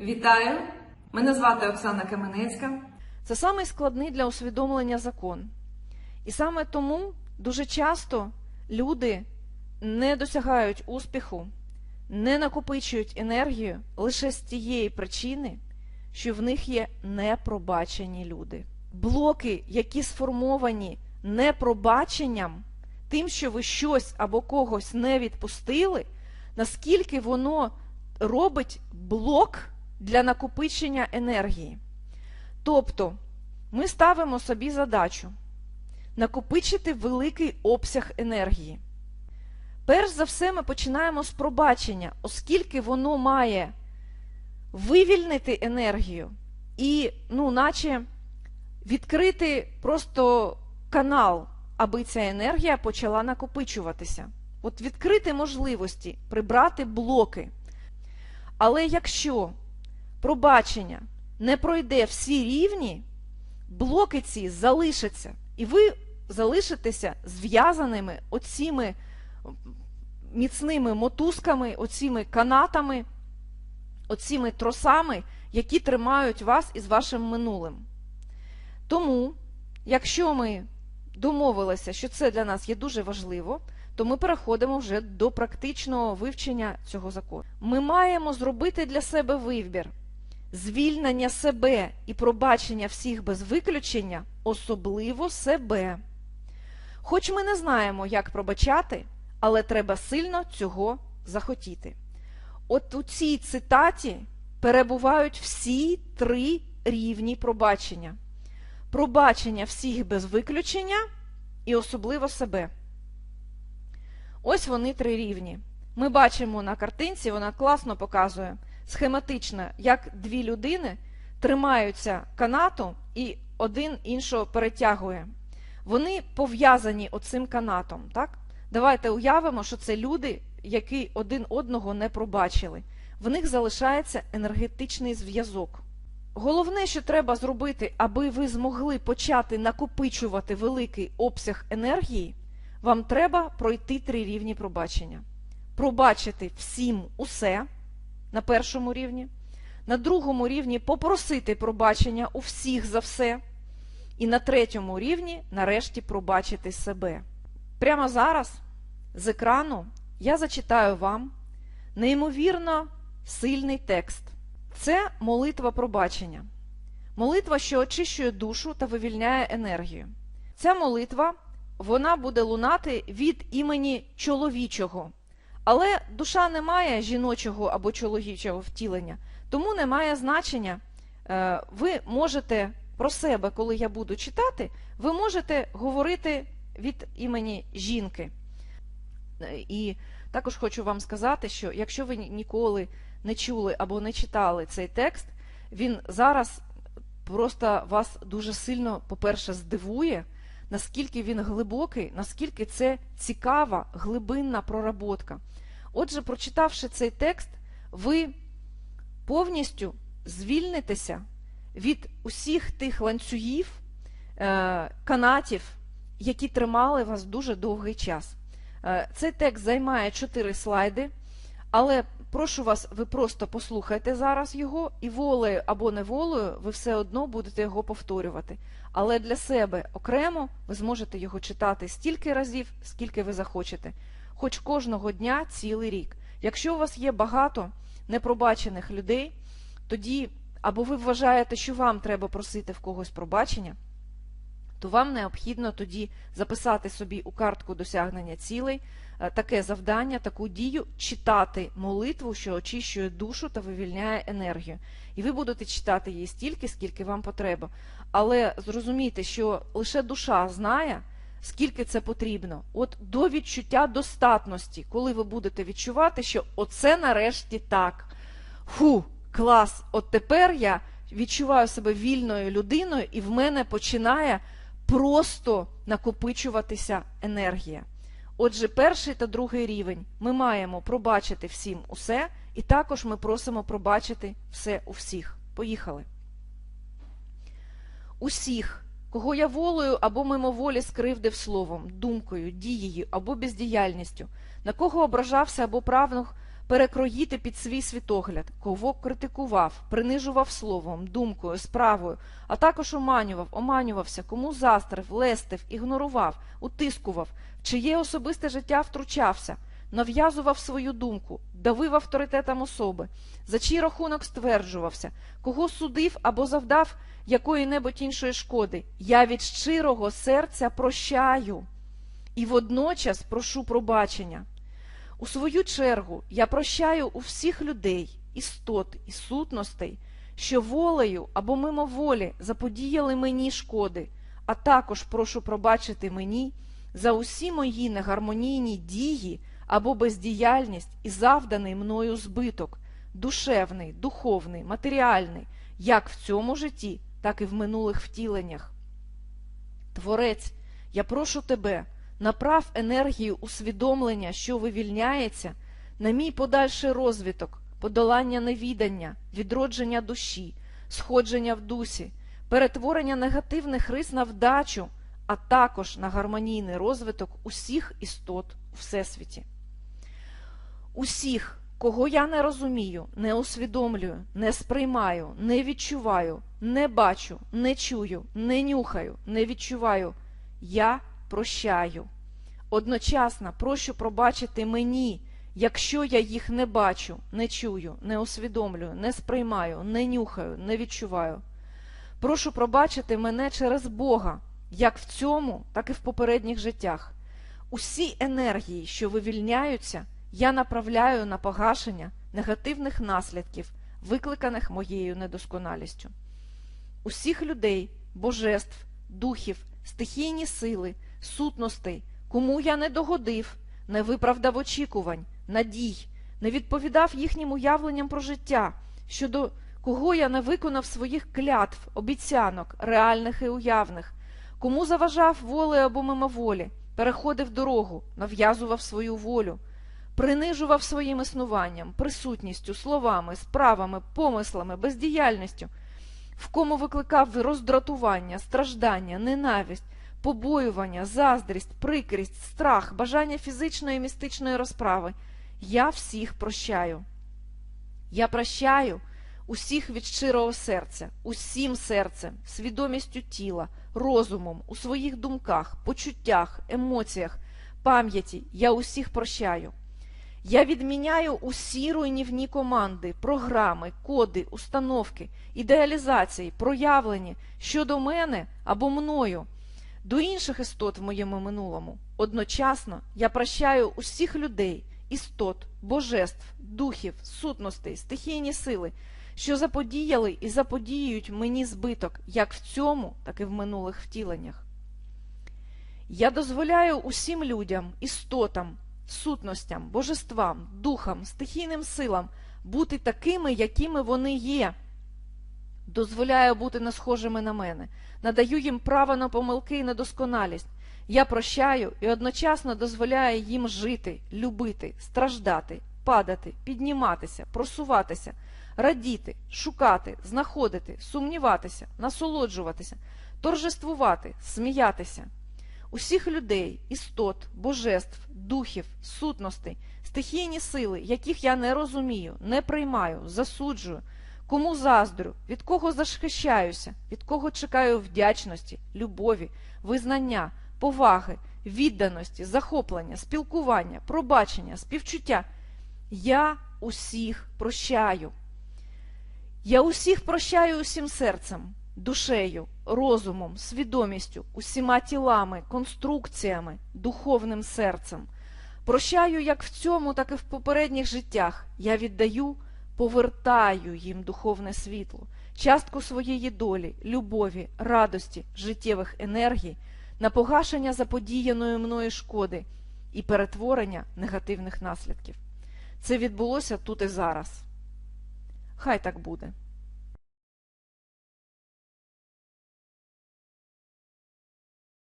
Вітаю! Мене звати Оксана Каменецька. Це самий складний для усвідомлення закон. І саме тому дуже часто люди не досягають успіху, не накопичують енергію лише з тієї причини, що в них є непробачені люди. Блоки, які сформовані непробаченням, тим, що ви щось або когось не відпустили, наскільки воно робить блок для накопичення енергії. Тобто ми ставимо собі задачу накопичити великий обсяг енергії. Перш за все, ми починаємо з пробачення, оскільки воно має вивільнити енергію і, ну, наче відкрити просто канал, аби ця енергія почала накопичуватися. От відкрити можливості, прибрати блоки. Але якщо пробачення не пройде всі рівні, блоки ці залишаться, і ви залишитеся зв'язаними оціми міцними мотузками, оціми канатами, оціми тросами, які тримають вас із вашим минулим. Тому, якщо ми домовилися, що це для нас є дуже важливо, то ми переходимо вже до практичного вивчення цього закону. Ми маємо зробити для себе вибір звільнення себе і пробачення всіх без виключення, особливо себе. Хоч ми не знаємо, як пробачати, але треба сильно цього захотіти. От у цій цитаті перебувають всі три рівні пробачення: пробачення всіх без виключення і особливо себе. Ось вони три рівні. Ми бачимо на картинці, вона класно показує схематично, як дві людини тримаються канатом і один іншого перетягує. Вони пов'язані оцим канатом. так? Давайте уявимо, що це люди, які один одного не пробачили. В них залишається енергетичний зв'язок. Головне, що треба зробити, аби ви змогли почати накопичувати великий обсяг енергії, вам треба пройти три рівні пробачення. Пробачити всім усе на першому рівні, на другому рівні попросити пробачення у всіх за все, і на третьому рівні, нарешті, пробачити себе. Прямо зараз з екрану я зачитаю вам неймовірно сильний текст. Це молитва пробачення. Молитва, що очищує душу та вивільняє енергію. Ця молитва вона буде лунати від імені чоловічого. Але душа не має жіночого або чоловічого втілення, тому не має значення. Е, ви можете про себе, коли я буду читати, ви можете говорити від імені жінки. Е, і також хочу вам сказати, що якщо ви ніколи не чули або не читали цей текст, він зараз просто вас дуже сильно, по-перше, здивує, наскільки він глибокий, наскільки це цікава, глибинна проработка. Отже, прочитавши цей текст, ви повністю звільнитеся від усіх тих ланцюгів, е, канатів, які тримали вас дуже довгий час. Е, цей текст займає 4 слайди, але прошу вас, ви просто послухайте зараз його, і волею або неволею ви все одно будете його повторювати. Але для себе окремо ви зможете його читати стільки разів, скільки ви захочете хоч кожного дня цілий рік. Якщо у вас є багато непробачених людей, тоді або ви вважаєте, що вам треба просити в когось пробачення, то вам необхідно тоді записати собі у картку досягнення цілей таке завдання, таку дію читати молитву, що очищує душу та вивільняє енергію. І ви будете читати її стільки, скільки вам потреба. Але зрозумійте, що лише душа знає скільки це потрібно. От до відчуття достатності, коли ви будете відчувати, що оце нарешті так. Фу, клас! От тепер я відчуваю себе вільною людиною, і в мене починає просто накопичуватися енергія. Отже, перший та другий рівень ми маємо пробачити всім усе, і також ми просимо пробачити все у всіх. Поїхали. Усіх кого я волею або мимоволі скривдив словом, думкою, дією або бездіяльністю, на кого ображався або прагнув, перекроїти під свій світогляд, кого критикував, принижував словом, думкою, справою, а також оманював, оманювався, кому застрив, лестив, ігнорував, утискував, в чиє особисте життя втручався, нав'язував свою думку, давив авторитетом особи, за чий рахунок стверджувався, кого судив або завдав якої-небудь іншої шкоди. Я від щирого серця прощаю і водночас прошу пробачення. У свою чергу я прощаю у всіх людей, істот і сутностей, що волею або мимоволі заподіяли мені шкоди, а також прошу пробачити мені за усі мої негармонійні дії або бездіяльність і завданий мною збиток, душевний, духовний, матеріальний, як в цьому житті, так і в минулих втіленнях. Творець, я прошу тебе, направ енергію усвідомлення, що вивільняється, на мій подальший розвиток, подолання невідання, відродження душі, сходження в дусі, перетворення негативних рис на вдачу, а також на гармонійний розвиток усіх істот у Всесвіті. Усіх, кого я не розумію, не усвідомлюю, не сприймаю, не відчуваю, не бачу, не чую, не нюхаю, не відчуваю, я прощаю. Одночасно прошу пробачити мені, якщо я їх не бачу, не чую, не усвідомлюю, не сприймаю, не нюхаю, не відчуваю. Прошу пробачити мене через Бога, як в цьому, так і в попередніх життях. Усі енергії, що вивільняються, я направляю на погашення негативних наслідків, викликаних моєю недосконалістю. Усіх людей, божеств, духів, стихійні сили, сутностей, кому я не догодив, не виправдав очікувань, надій, не відповідав їхнім уявленням про життя, щодо кого я не виконав своїх клятв, обіцянок, реальних і уявних, кому заважав волею або мимоволі, переходив дорогу, нав'язував свою волю, принижував своїм існуванням, присутністю, словами, справами, помислами, бездіяльністю, в кому викликав роздратування, страждання, ненависть, побоювання, заздрість, прикрість, страх, бажання фізичної і містичної розправи. Я всіх прощаю. Я прощаю усіх від щирого серця, усім серцем, свідомістю тіла, розумом, у своїх думках, почуттях, емоціях, пам'яті. Я усіх прощаю. Я відміняю усі руйнівні команди, програми, коди, установки, ідеалізації, проявлені щодо мене або мною, до інших істот в моєму минулому. Одночасно я прощаю усіх людей, істот, божеств, духів, сутностей, стихійні сили, що заподіяли і заподіюють мені збиток як в цьому, так і в минулих втіленнях. Я дозволяю усім людям, істотам, сутностям, божествам, духам, стихійним силам бути такими, якими вони є. Дозволяю бути не схожими на мене, надаю їм право на помилки і недосконалість. Я прощаю і одночасно дозволяю їм жити, любити, страждати, падати, підніматися, просуватися, радіти, шукати, знаходити, сумніватися, насолоджуватися, торжествувати, сміятися. Усіх людей, істот, божеств, духів, сутностей, стихійні сили, яких я не розумію, не приймаю, засуджую, кому заздрю, від кого захищаюся, від кого чекаю вдячності, любові, визнання, поваги, відданості, захоплення, спілкування, пробачення, співчуття. Я усіх прощаю. Я усіх прощаю усім серцем, душею, розумом, свідомістю, усіма тілами, конструкціями, духовним серцем. Прощаю як в цьому, так і в попередніх життях. Я віддаю, повертаю їм духовне світло, частку своєї долі, любові, радості, життєвих енергій, на погашення заподіяної мною шкоди і перетворення негативних наслідків. Це відбулося тут і зараз. Хай так буде.